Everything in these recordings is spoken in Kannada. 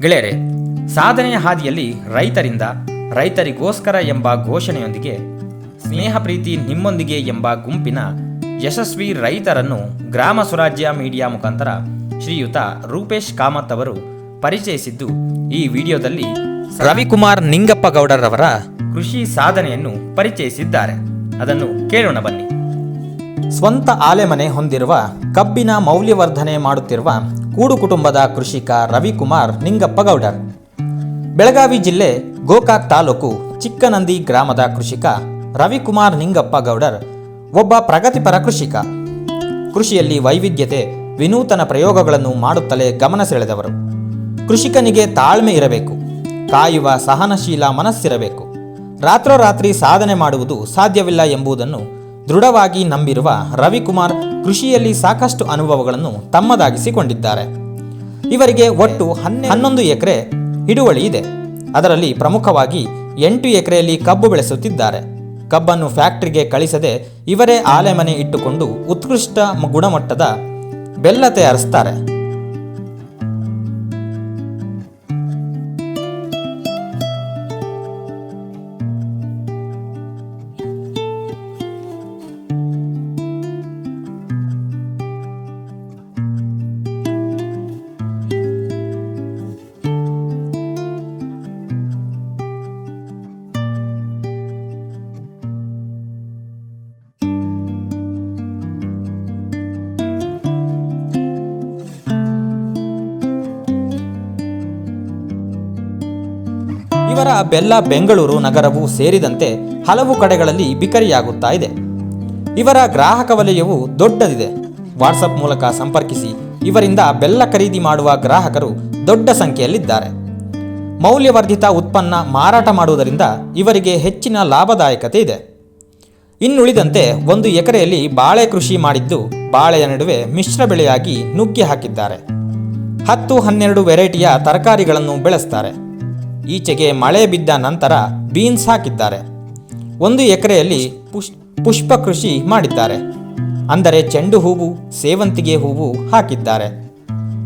ಗೆಳೆಯರೆ, ಸಾಧನೆಯ ಹಾದಿಯಲ್ಲಿ ರೈತರಿಂದ ರೈತರಿಗೋಸ್ಕರ ಎಂಬ ಘೋಷಣೆಯೊಂದಿಗೆ ಸ್ನೇಹ ಪ್ರೀತಿ ನಿಮ್ಮೊಂದಿಗೆ ಎಂಬ ಗುಂಪಿನ ಯಶಸ್ವಿ ರೈತರನ್ನು ಗ್ರಾಮ ಸ್ವರಾಜ್ಯ ಮೀಡಿಯಾ ಮುಖಾಂತರ ಶ್ರೀಯುತ ರೂಪೇಶ್ ಕಾಮತ್ ಅವರು ಪರಿಚಯಿಸಿದ್ದು ಈ ವಿಡಿಯೋದಲ್ಲಿ ರವಿಕುಮಾರ್ ನಿಂಗಪ್ಪ ಗೌಡರವರ ಕೃಷಿ ಸಾಧನೆಯನ್ನು ಪರಿಚಯಿಸಿದ್ದಾರೆ. ಅದನ್ನು ಕೇಳೋಣ ಬನ್ನಿ. ಸ್ವಂತ ಆಲೆಮನೆ ಹೊಂದಿರುವ, ಕಬ್ಬಿನ ಮೌಲ್ಯವರ್ಧನೆ ಮಾಡುತ್ತಿರುವ ಕೂಡು ಕುಟುಂಬದ ಕೃಷಿಕ ರವಿಕುಮಾರ್ ನಿಂಗಪ್ಪ ಗೌಡರ್ ಬೆಳಗಾವಿ ಜಿಲ್ಲೆ ಗೋಕಾಕ್ ತಾಲೂಕು ಚಿಕ್ಕನಂದಿ ಗ್ರಾಮದ ಕೃಷಿಕ ರವಿಕುಮಾರ್ ನಿಂಗಪ್ಪ ಗೌಡರ್ ಒಬ್ಬ ಪ್ರಗತಿಪರ ಕೃಷಿಕ. ಕೃಷಿಯಲ್ಲಿ ವೈವಿಧ್ಯತೆ, ವಿನೂತನ ಪ್ರಯೋಗಗಳನ್ನು ಮಾಡುತ್ತಲೇ ಗಮನ ಸೆಳೆದವರು. ಕೃಷಿಕನಿಗೆ ತಾಳ್ಮೆ ಇರಬೇಕು, ಕಾಯುವ ಸಹನಶೀಲ ಮನಸ್ಸಿರಬೇಕು. ರಾತ್ರೋರಾತ್ರಿ ಸಾಧನೆ ಮಾಡುವುದು ಸಾಧ್ಯವಿಲ್ಲ ಎಂಬುದನ್ನು ದೃಢವಾಗಿ ನಂಬಿರುವ ರವಿಕುಮಾರ್ ಕೃಷಿಯಲ್ಲಿ ಸಾಕಷ್ಟು ಅನುಭವಗಳನ್ನು ತಮ್ಮದಾಗಿಸಿಕೊಂಡಿದ್ದಾರೆ. ಇವರಿಗೆ ಒಟ್ಟು ಹನ್ನೆ ಹನ್ನೊಂದು ಎಕರೆ ಹಿಡುವಳಿ ಇದೆ. ಅದರಲ್ಲಿ ಪ್ರಮುಖವಾಗಿ ಎಂಟು ಎಕರೆಯಲ್ಲಿ ಕಬ್ಬು ಬೆಳೆಸುತ್ತಿದ್ದಾರೆ. ಕಬ್ಬನ್ನು ಫ್ಯಾಕ್ಟರಿಗೆ ಕಳಿಸದೆ ಇವರೇ ಆಲೆಮನೆ ಇಟ್ಟುಕೊಂಡು ಉತ್ಕೃಷ್ಟ ಗುಣಮಟ್ಟದ ಬೆಲ್ಲ ತಯಾರಿಸ್ತಾರೆ ಇವರ ಬೆಲ್ಲ ಬೆಂಗಳೂರು ನಗರವು ಸೇರಿದಂತೆ ಹಲವು ಕಡೆಗಳಲ್ಲಿ ಬಿಕರಿಯಾಗುತ್ತಾ ಇದೆ. ಇವರ ಗ್ರಾಹಕ ವಲಯವು ದೊಡ್ಡದಿದೆ. ವಾಟ್ಸಪ್ ಮೂಲಕ ಸಂಪರ್ಕಿಸಿ ಇವರಿಂದ ಬೆಲ್ಲ ಖರೀದಿ ಮಾಡುವ ಗ್ರಾಹಕರು ದೊಡ್ಡ ಸಂಖ್ಯೆಯಲ್ಲಿದ್ದಾರೆ. ಮೌಲ್ಯವರ್ಧಿತ ಉತ್ಪನ್ನ ಮಾರಾಟ ಮಾಡುವುದರಿಂದ ಇವರಿಗೆ ಹೆಚ್ಚಿನ ಲಾಭದಾಯಕತೆ ಇದೆ. ಇನ್ನುಳಿದಂತೆ ಒಂದು ಎಕರೆಯಲ್ಲಿ ಬಾಳೆ ಕೃಷಿ ಮಾಡಿದ್ದು ಬಾಳೆಯ ನಡುವೆ ಮಿಶ್ರ ಬೆಳೆಯಾಗಿ ನುಗ್ಗಿ ಹಾಕಿದ್ದಾರೆ. ಹತ್ತು ಹನ್ನೆರಡು ವೆರೈಟಿಯ ತರಕಾರಿಗಳನ್ನು ಬೆಳೆಸ್ತಾರೆ. ಈಚೆಗೆ ಮಳೆ ಬಿದ್ದ ನಂತರ ಬೀನ್ಸ್ ಹಾಕಿದ್ದಾರೆ. ಒಂದು ಎಕರೆಯಲ್ಲಿ ಪುಷ್, ಪುಷ್ಪ ಕೃಷಿ ಮಾಡಿದ್ದಾರೆ. ಅಂದರೆ ಚೆಂಡು ಹೂವು, ಸೇವಂತಿಗೆ ಹೂವು ಹಾಕಿದ್ದಾರೆ.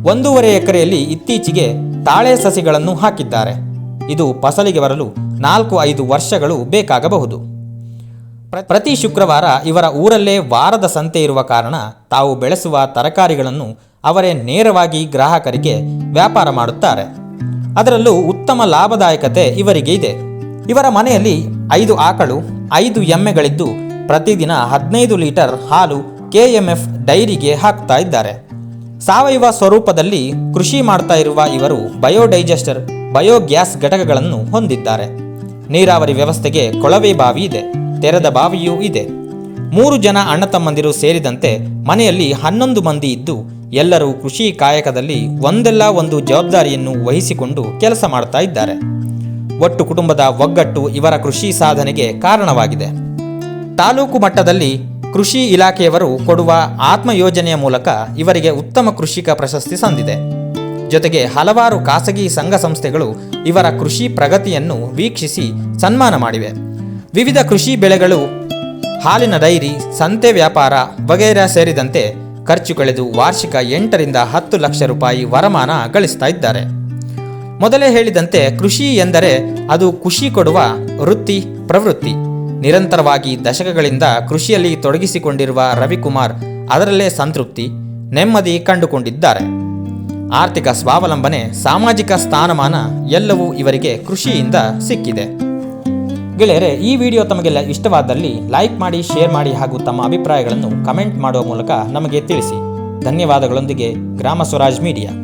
ಒಂದೂವರೆ ಎಕರೆಯಲ್ಲಿ ಇತ್ತೀಚೆಗೆ ತಾಳೆ ಸಸಿಗಳನ್ನು ಹಾಕಿದ್ದಾರೆ. ಇದು ಫಸಲಿಗೆ ಬರಲು ನಾಲ್ಕು ಐದು ವರ್ಷಗಳು ಬೇಕಾಗಬಹುದು. ಪ್ರ- ಪ್ರತಿ ಶುಕ್ರವಾರ ಇವರ ಊರಲ್ಲೇ ವಾರದ ಸಂತೆ ಇರುವ ಕಾರಣ ತಾವು ಬೆಳೆಸುವ ತರಕಾರಿಗಳನ್ನು ಅವರೇ ನೇರವಾಗಿ ಗ್ರಾಹಕರಿಗೆ ವ್ಯಾಪಾರ ಮಾಡುತ್ತಾರೆ. ಅದರಲ್ಲೂ ಉತ್ತಮ ಲಾಭದಾಯಕತೆ ಇವರಿಗೆ ಇದೆ. ಇವರ ಮನೆಯಲ್ಲಿ ಐದು ಆಕಳು, ಐದು ಎಮ್ಮೆಗಳಿದ್ದು ಪ್ರತಿದಿನ ಹದಿನೈದು ಲೀಟರ್ ಹಾಲು ಕೆಎಂಎಫ್ ಡೈರಿಗೆ ಹಾಕ್ತಾ ಇದ್ದಾರೆ. ಸಾವಯವ ಸ್ವರೂಪದಲ್ಲಿ ಕೃಷಿ ಮಾಡ್ತಾ ಇರುವ ಇವರು ಬಯೋಡೈಜೆಸ್ಟರ್, ಬಯೋಗ್ಯಾಸ್ ಘಟಕಗಳನ್ನು ಹೊಂದಿದ್ದಾರೆ. ನೀರಾವರಿ ವ್ಯವಸ್ಥೆಗೆ ಕೊಳವೆ ಬಾವಿ ಇದೆ, ತೆರೆದ ಬಾವಿಯೂ ಇದೆ. ಮೂರು ಜನ ಅಣ್ಣ ತಮ್ಮಂದಿರು ಸೇರಿದಂತೆ ಮನೆಯಲ್ಲಿ ಹನ್ನೊಂದು ಮಂದಿ ಇದ್ದು ಎಲ್ಲರೂ ಕೃಷಿ ಕಾಯಕದಲ್ಲಿ ಒಂದಲ್ಲ ಒಂದು ಜವಾಬ್ದಾರಿಯನ್ನು ವಹಿಸಿಕೊಂಡು ಕೆಲಸ ಮಾಡ್ತಾ ಇದ್ದಾರೆ. ಒಟ್ಟು ಕುಟುಂಬದ ಒಗ್ಗಟ್ಟು ಇವರ ಕೃಷಿ ಸಾಧನೆಗೆ ಕಾರಣವಾಗಿದೆ. ತಾಲೂಕು ಮಟ್ಟದಲ್ಲಿ ಕೃಷಿ ಇಲಾಖೆಯವರು ಕೊಡುವ ಆತ್ಮ ಯೋಜನೆಯ ಮೂಲಕ ಇವರಿಗೆ ಉತ್ತಮ ಕೃಷಿಕ ಪ್ರಶಸ್ತಿ ಸಂದಿದೆ. ಜೊತೆಗೆ ಹಲವಾರು ಖಾಸಗಿ ಸಂಘ ಸಂಸ್ಥೆಗಳು ಇವರ ಕೃಷಿ ಪ್ರಗತಿಯನ್ನು ವೀಕ್ಷಿಸಿ ಸನ್ಮಾನ ಮಾಡಿವೆ. ವಿವಿಧ ಕೃಷಿ ಬೆಳೆಗಳು, ಹಾಲಿನ ಡೈರಿ, ಸಂತೆ ವ್ಯಾಪಾರ ವಗೈರೆ ಸೇರಿದಂತೆ ಖರ್ಚು ಕಳೆದು ವಾರ್ಷಿಕ ಎಂಟರಿಂದ ಹತ್ತು ಲಕ್ಷ ರೂಪಾಯಿ ವರಮಾನ ಗಳಿಸ್ತಾ ಇದ್ದಾರೆ. ಮೊದಲೇ ಹೇಳಿದಂತೆ ಕೃಷಿ ಎಂದರೆ ಅದು ಖುಷಿ ಕೊಡುವ ವೃತ್ತಿ, ಪ್ರವೃತ್ತಿ. ನಿರಂತರವಾಗಿ ದಶಕಗಳಿಂದ ಕೃಷಿಯಲ್ಲಿ ತೊಡಗಿಸಿಕೊಂಡಿರುವ ರವಿಕುಮಾರ್ ಅದರಲ್ಲೇ ಸಂತೃಪ್ತಿ, ನೆಮ್ಮದಿ ಕಂಡುಕೊಂಡಿದ್ದಾರೆ. ಆರ್ಥಿಕ ಸ್ವಾವಲಂಬನೆ, ಸಾಮಾಜಿಕ ಸ್ಥಾನಮಾನ ಎಲ್ಲವೂ ಇವರಿಗೆ ಕೃಷಿಯಿಂದ ಸಿಕ್ಕಿದೆ. ಗೆಳೆಯರೆ, ಈ ವಿಡಿಯೋ ತಮಗೆಲ್ಲ ಇಷ್ಟವಾದಲ್ಲಿ ಲೈಕ್ ಮಾಡಿ, ಶೇರ್ ಮಾಡಿ ಹಾಗೂ ತಮ್ಮ ಅಭಿಪ್ರಾಯಗಳನ್ನು ಕಮೆಂಟ್ ಮಾಡುವ ಮೂಲಕ ನಮಗೆ ತಿಳಿಸಿ. ಧನ್ಯವಾದಗಳೊಂದಿಗೆ, ಗ್ರಾಮ ಸ್ವರಾಜ್ ಮೀಡಿಯಾ.